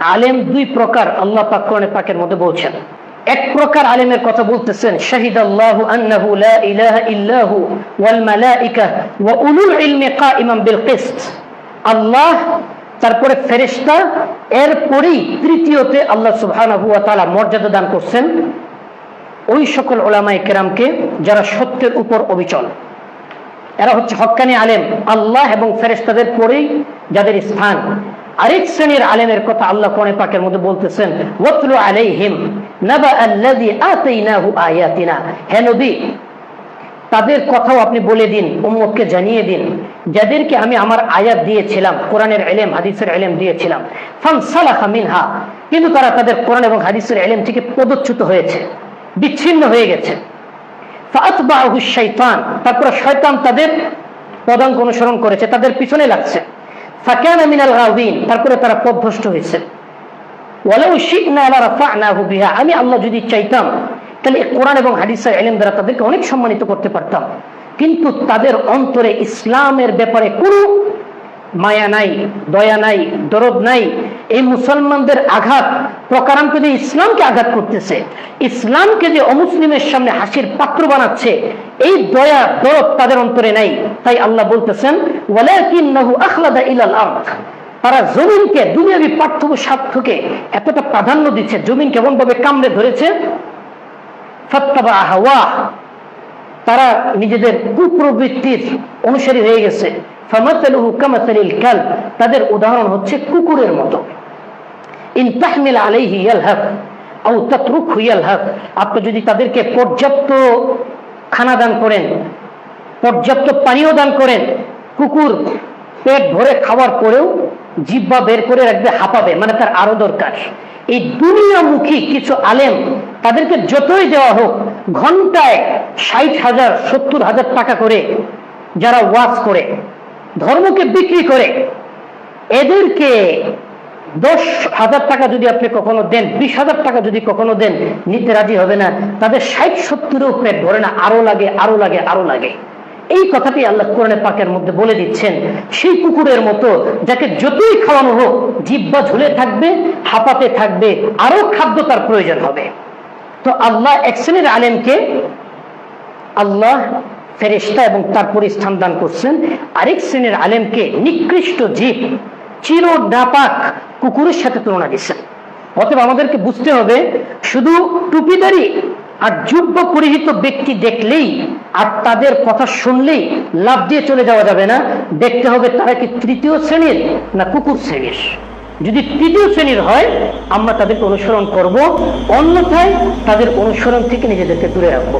আলেম দুই প্রকার, আল্লাহ পাক কোরআনে পাকের মধ্যে বলছেন। এক প্রকার আলেমের কথা বলতেছেন শাহিদ আল্লাহু আন্নাহু লা ইলাহা ইল্লাহু ওয়াল মালাইকা ওয়া উলুল ইলমি কাইমান বিল কিসত। আল্লাহ, তারপরে ফেরেশতা, এরপরেই তৃতীয়তে আল্লাহ সুবহানাহু ওয়া তাআলা মর্যাদা দান করছেন ওই সকল ওলামায়ে কেরামকে যারা সত্যের উপর অবিচল। এরা হচ্ছে হক্কানি আলেম, আল্লাহ এবং ফেরেশতাদের পরেই যাদের স্থান। আরেক শ্রেণির আলেমের কথা আল্লাহ কোরআনে পাকের মধ্যে বলতেছেন, ওয়াতলু আলাইহিম নাবা আল্লাযী আতাইনাহু আয়াতিনা। হে নবী, তাদের কথাও আপনি বলে দিন, উম্মতকে জানিয়ে দিন, যাদেরকে আমি আমার আয়াত দিয়েছিলাম, কোরআনের এলেম, হাদিসের এলেম দিয়েছিলাম। ফান সালাখা মিনহা, কিন্তু তারা তাদের কোরআন এবং হাদিসের এলেম থেকে পদচ্যুত হয়েছে, বিচ্ছিন্ন হয়ে গেছে। ফাতবাহু শাইতান, তারপরে শয়তান তাদের পদাঙ্ক অনুসরণ করেছে, তাদের পিছনে লাগছে। ফাকানা মিনাল তারপরে তারা পথভ্রষ্ট হয়েছে। আমি আল্লাহ যদি চাইতাম, তাহলে কোরআন এবং হাদিসের ইলম দ্বারা তাদেরকে অনেক সম্মানিত করতে পারতাম। কিন্তু তাদের অন্তরে ইসলামের ব্যাপারে কোনো মায়া নাই, দয়া নাই, দরদ নাই। এই মুসলমানদের আঘাত প্রকারান্ত যে ইসলামকে আঘাত করতেছে, ইসলামকে যে অমুসলিমের সামনে হাসির পাত্র বানাচ্ছে, এই দয়া, দরদ তাদের অন্তরে নাই। তাই আল্লাহ বলতেছেন তারা জমিনকে, দুনিয়াবি পার্থক্য স্বার্থকে এতটা প্রাধান্য দিচ্ছে, জমিন কেমন ভাবে কামড়ে ধরেছে? ফাত্তাবা তারা নিজেদের কুপ্রবৃত্তির অনুসারী হয়ে গেছে। তাদের উদাহরণ হচ্ছে কুকুরের মতো। আপনি যদি তাদেরকে পর্যাপ্ত খানা দান করেন, পর্যাপ্ত পানীয় দান করেন কুকুর পেট ভরে খাওয়ার পরেও জিব্বা বের করে রাখবে, হাঁপাবে মানে তার আরও দরকার। এই দুনিয়ামুখী কিছু আলেম, তাদেরকে যতই দেওয়া হোক, ঘন্টায় ষাট হাজার, সত্তর হাজার টাকা করে যারা ওয়াজ করে, ধর্মকে বিক্রি করে, এদেরকে দশ হাজার টাকা যদি আপনি কখনো দেন, বিশ হাজার টাকা যদি কখনো দেন, নিতে রাজি হবে না। তাদের ষাট, সত্তরেও পেট ধরে না, আরও লাগে আরও লাগে আরও লাগে। এই কথাটি আল্লাহ কোরআনে পাকের মধ্যে বলে দিচ্ছেন। সেই কুকুরের মতো যাকে যতই খাওয়ানো হোক, জিব্বা ঝুলে থাকবে, হাঁপাতে থাকবে আরও খাদ্য তার প্রয়োজন হবে। তো আল্লাহ এক শ্রেণির আলেমকে আল্লাহ ফেরেস্তা এবং তারপরে স্থান দান করছেন। আরেক শ্রেণির আলেমকে নিকৃষ্ট জীব, চির নাপাক কুকুরের সাথে তুলনা দিচ্ছেন। অতএব আমাদেরকে বুঝতে হবে, শুধু টুপিদারি আর যুব্য পরিহিত ব্যক্তি দেখলেই আর তাদের কথা শুনলেই লাভ দিয়ে চলে যাওয়া যাবে না। দেখতে হবে তারা কি তৃতীয় শ্রেণির না কুকুর শ্রেণির। যদি তৃতীয় শ্রেণির হয়, আমরা তাদেরকে অনুসরণ করব। অন্যথায় তাদের অনুসরণ থেকে নিজেদেরকে দূরে রাখব।